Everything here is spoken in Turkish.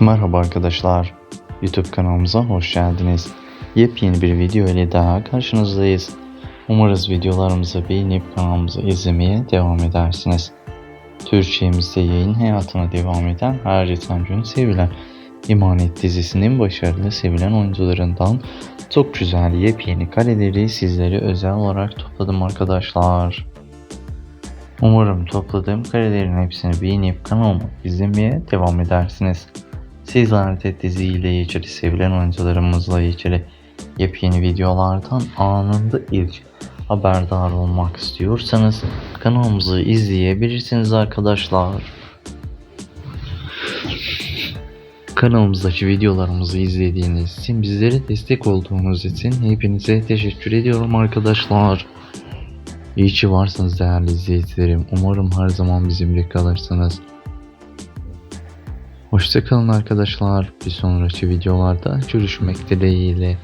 Merhaba arkadaşlar. YouTube kanalımıza hoş geldiniz. Yepyeni bir video ile daha karşınızdayız. Umarız videolarımızı beğenip kanalımızı izlemeye devam edersiniz. Türkçemizde yayın hayatına devam eden her geçen sevilen İmanet dizisinin başarılı sevilen oyuncularından çok güzel yepyeni kareleri sizlere özel olarak topladım arkadaşlar. Umarım topladığım karelerin hepsini beğenip kanalımı izlemeye devam edersiniz. Sizler de diziyle ilgili sevilen oyuncularımızla ilgili yepyeni videolardan anında ilk haberdar olmak istiyorsanız kanalımızı izleyebilirsiniz arkadaşlar. Kanalımızdaki videolarımızı izlediğiniz için bizlere destek olduğunuz için hepinize teşekkür ediyorum arkadaşlar. İyi ki varsınız değerli izleyicilerim. Umarım her zaman bizimle kalırsınız. Hoşçakalın arkadaşlar. Bir sonraki videolarda görüşmek dileğiyle.